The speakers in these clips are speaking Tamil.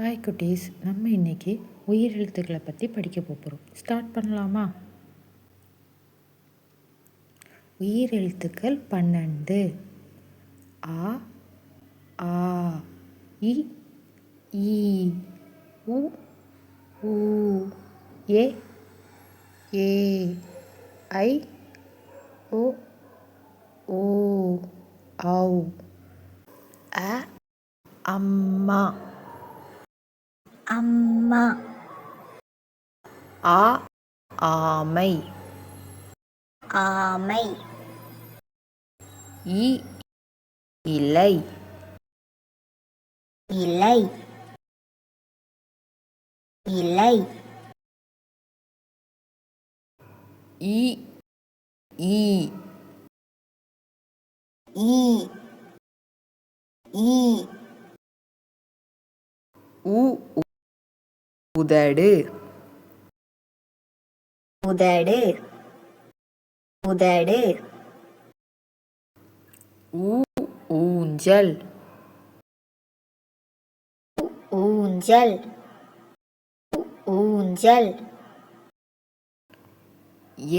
ஹாய் குட்டீஸ். நம்ம இன்னைக்கு உயிர் எழுத்துக்களை பற்றி படிக்க போகிறோம் ஸ்டார்ட் பண்ணலாமா? உயிர் எழுத்துக்கள் பன்னெண்டு. ஆ ஆ இ ஈ உ ஊ ஏ ஏ ஐ ஓ ஓ ஔ. அ அம்மா. அம்மா. ஆ ஆமை. ஆமை. இ இலை. இலை. இலை. இ ஈ ஈ ஈ உ. உதடு. உதடு. உதடு. ஊ ஊஞ்சல். ஊஞ்சல். ஊஞ்சல்.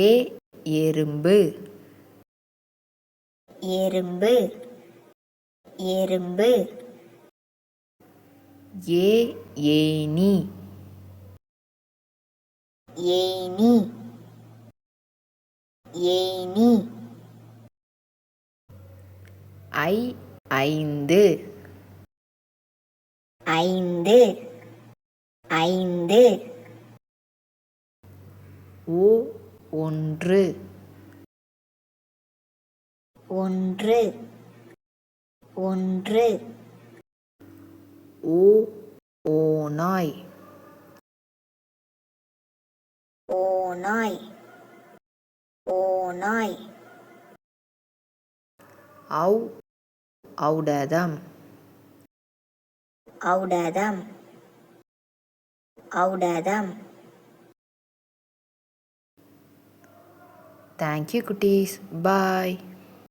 ஏ எறும்பு. எறும்பு. எறும்பு. ஏ ஏனி ஏனி ஏனி ஐ ஐந்து. ஐந்து. ஐந்து. ஓ ஒன்று. ஒன்று. ஒன்று. ஓ ஓநாய். ஓநாய் ஓநாய் ஔ ஔடதம். ஔடதம். ஔடதம். தேங்க்யூ குட்டீஸ். பாய்